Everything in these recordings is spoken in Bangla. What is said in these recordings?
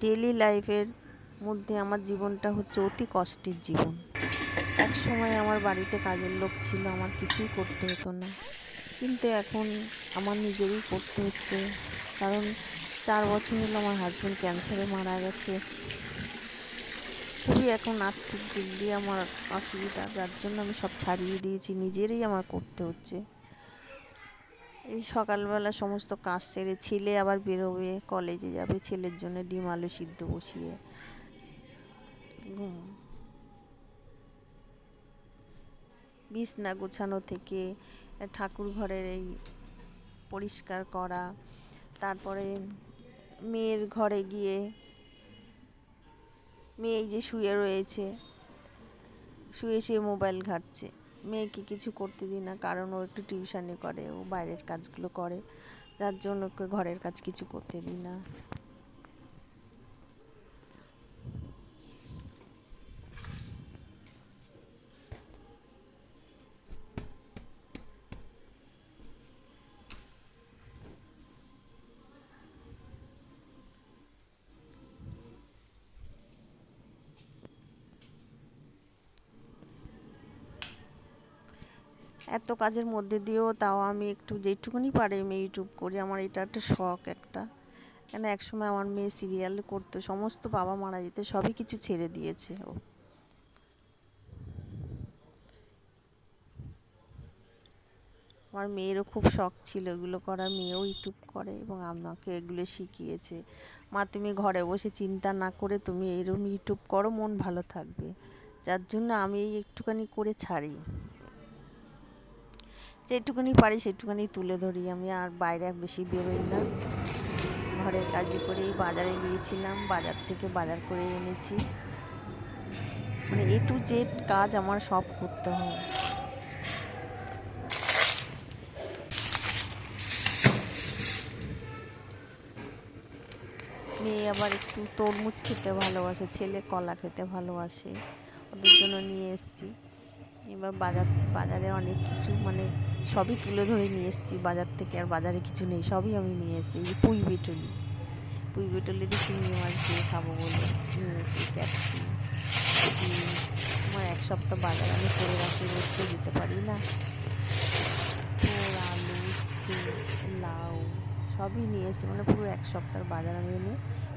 ডেলি লাইফের মধ্যে আমার জীবনটা হচ্ছে অতি কষ্টের জীবন। এক সময় আমার বাড়িতে কাজের লোক ছিল, আমার কিছুই করতে হতো না। কিন্তু এখন আমার নিজেরই করতে হচ্ছে, কারণ চার বছর হলো আমার হাজব্যান্ড ক্যান্সারে মারা গেছে। খুবই এখন আর্থিক দিক দিয়ে আমার অসুবিধা, যার জন্য আমি সব ছাড়িয়ে দিয়েছি, নিজেরই আমার করতে হচ্ছে। এই সকালবেলা সমস্ত কাজ সেরে ছেলে আবার বেরোবে, কলেজে যাবে, ছেলের জন্য ডিম আলু সিদ্ধ বসিয়ে। বিছনা গোছানো থেকে ঠাকুর ঘরের এই পরিষ্কার করা, তারপরে মেয়ের ঘরে গিয়ে মেয়ে যে শুয়ে রয়েছে, শুয়ে শুয়ে মোবাইল ঘাঁটছে। মেয়েকে কিছু করতে দিই না, কারণ ও একটু টিউশানি করে, ও বাইরের কাজগুলো করে, যার জন্য ওকে ঘরের কাজ কিছু করতে দিই না। এত কাজের মধ্যে দিয়েও তাও আমি একটু যেটুকুনি পারি আমি ইউটিউব করি, আমার এটা একটা শখ একটা। কেন একসময় আমার মেয়ে সিরিয়াল করতো, সমস্ত বাবা মারা যেতে, সবই কিছু ছেড়ে দিয়েছে ও। আমার মেয়েরও খুব শখ ছিল এগুলো করা, মেয়েও ইউটিউব করে এবং আমাকে এগুলো শিখিয়েছে। মা, তুমি ঘরে বসে চিন্তা না করে তুমি এরকম ইউটিউব করো, মন ভালো থাকবে। যার জন্য আমি এই একটুখানি করে ছাড়ি। যেটুকুনি পারি সেটুকুনি তুলে ধরি। আমি আর বাইরে বেশি বেরোই না। ঘরের কাজই করেই বাজারে গিয়েছিলাম, বাজার থেকে বাজার করে এনেছি। মানে এ টু জেড কাজ আমার সব করতে হয়। মেয়ে আবার একটু তরমুজ খেতে ভালোবাসে, ছেলে কলা খেতে ভালোবাসে। ওদের জন্য নিয়ে এসেছি। এবার বাজার, বাজারে অনেক কিছু মানে সবই তুলে ধরে নিয়ে এসেছি। বাজার থেকে আর বাজারে কিছু নেই, সবই আমি নিয়ে এসেছি। এই যে পুঁই বেটুলি। পুঁই বেটুলি দিয়ে চিংড়ি মাছ দিয়ে খাব বলে নিয়ে এসেছি বিনস। আমার এক সপ্তাহ বাজার, আমি করে রাখি বসতে দিতে পারি না। আলু উচ্ছে লাউ, সবই নিয়ে এসেছি। মানে পুরো এক সপ্তাহ বাজার আমি এনে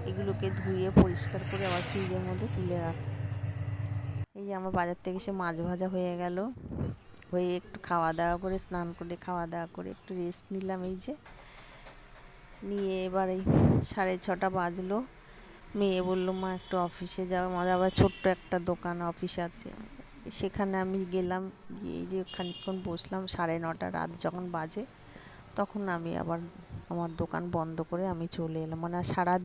এগুলোকে ধুয়ে পরিষ্কার করে আবার ফ্রিজের মধ্যে তুলে রাখ। আমার বাজার থেকে এসে মাছ ভাজা হয়ে গেল। হয়ে একটু খাওয়া দাওয়া করে, স্নান করে, খাওয়া দাওয়া করে একটু রেস্ট নিলাম এই যে। নিয়ে এবার এই সাড়ে ছটা বাজলো। মেয়ে বলল, মা, একটু অফিসে যাও। আমার আবার ছোট্ট একটা দোকান অফিস আছে। সেখানে আমি গেলাম, গিয়ে যে খানিকক্ষণ বসলাম, সাড়ে নটা রাত যখন বাজে, তখন আমি আবার আমার দোকান বন্ধ করে আমি চলে এলাম। মানে সারা